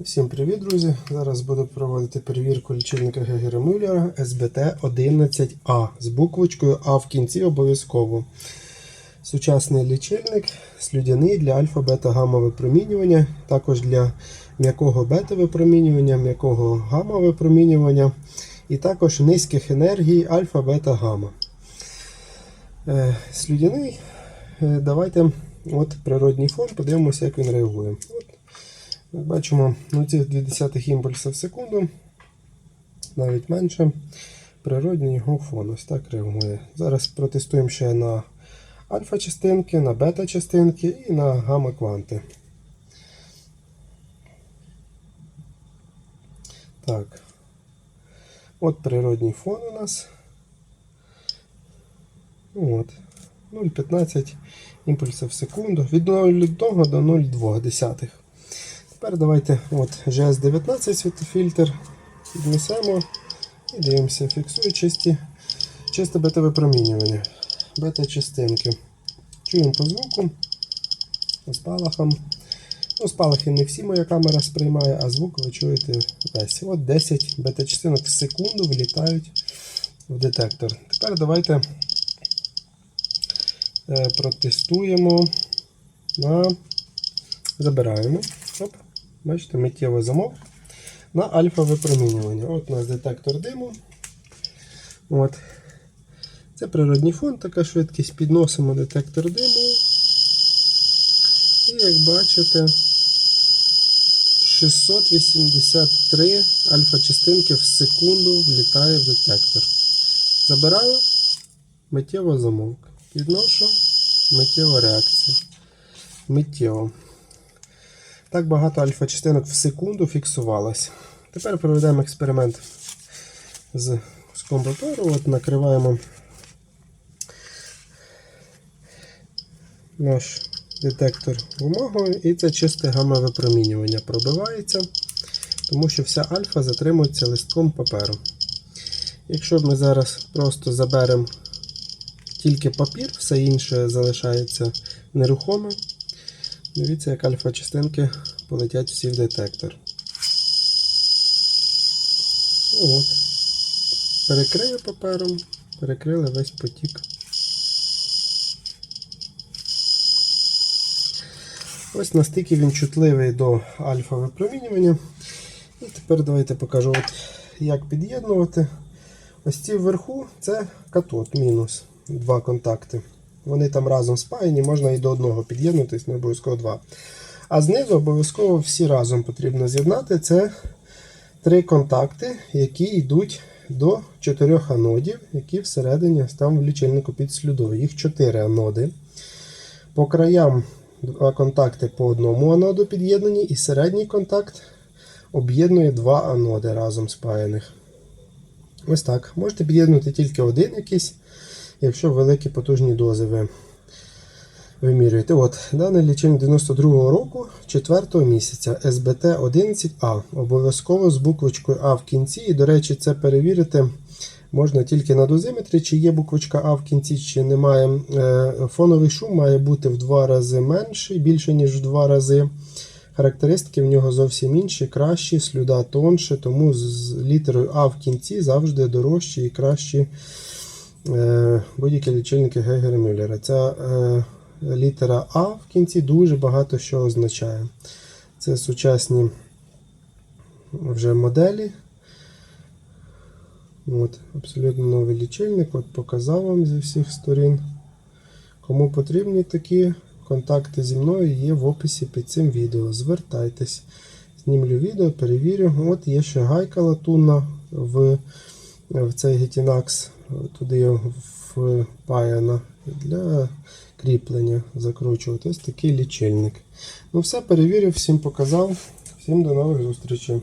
Всім привіт, друзі! Зараз буду проводити перевірку лічильника Гегера Мюллера SBT 11A з буквочкою А в кінці обов'язково. Сучасний лічильник слюдяний для альфа-бета-гамма випромінювання, також для м'якого бета-випромінювання, м'якого гамма-випромінювання і також низьких енергій альфа-бета-гамма. Е, Слюдяний. Е, Давайте от природній фон, подивимося, як він реагує. От як бачимо 0,2 імпульса в секунду, навіть менше. Природній його фон ось так реагує. Зараз протестуємо ще на альфа-частинки, на бета-частинки і на гамма-кванти. Так. От природній фон у нас. От. 0,15 імпульсів в секунду. Від 0,1 до 0,2 десятих. Тепер давайте от GS19 світофільтр піднесемо і дивимося, фіксує чисті, чисте бета-випромінювання, бета-частинки. Чуємо по звуку, по спалахам. Ну, спалахи не всі моя камера сприймає, а звук ви чуєте весь. От 10 бета-частинок в секунду вилітають в детектор. Тепер давайте е, протестуємо на забираємо. Оп, бачите, миттєво замок на альфа-випромінювання. От у нас детектор диму. От. Це природній фон, така швидкість. Підносимо детектор диму. І як бачите, 683 альфа-частинки в секунду влітає в детектор. Забираю, миттєво замовк. Підношу, миттєва реакція. Миттєво. Так багато альфа-частинок в секунду фіксувалось. Тепер проведемо експеримент з куском паперу. От накриваємо наш детектор бумагою, і це чисте гамма-випромінювання пробивається, тому що вся альфа затримується листком паперу. Якщо ми зараз просто заберемо тільки папір, все інше залишається нерухоме. Дивіться, як альфа-частинки полетять всі в детектор. От. Перекрию папером, перекрили весь потік. Ось настільки він чутливий до альфа-випромінювання. І тепер давайте покажу, от, як під'єднувати. Ось ці вверху це катод мінус. Два контакти. Вони там разом спаяні, можна і до одного під'єднутися, не обов'язково два. А знизу обов'язково всі разом потрібно з'єднати. Це три контакти, які йдуть до чотирьох анодів, які всередині там в лічильнику під слюдою. Їх чотири аноди. По краям два контакти по одному аноду під'єднані, і середній контакт об'єднує два аноди разом спаяних. Ось так. Можете під'єднути тільки один якийсь якщо великі потужні дози ви вимірюєте. От, Даний лічильник 92-го року 4 місяця SBT 11A. Обов'язково з буквочкою А в кінці. І, до речі, це перевірити можна тільки на дозиметрі, чи є буквочка А в кінці, чи немає. Е, Фоновий шум має бути в два рази менший, більше, ніж в два рази. Характеристики в нього зовсім інші, кращі, слюда тонше, тому з літерою А в кінці завжди дорожчі і кращі будь-які лічильники Гегера Мюллера. Ця е, літера А в кінці дуже багато що означає. Це сучасні вже моделі. От, Абсолютно новий лічильник. От Показав вам зі всіх сторін. Кому потрібні такі контакти зі мною є в описі під цим відео. Звертайтесь. Знімлю відео, перевірю. От є ще гайка латунна в, в цей Getinax. Туди впаяна для кріплення закручувати. Ось такий лічильник. Ну все, перевірив, всім показав. Всім до нових зустрічей.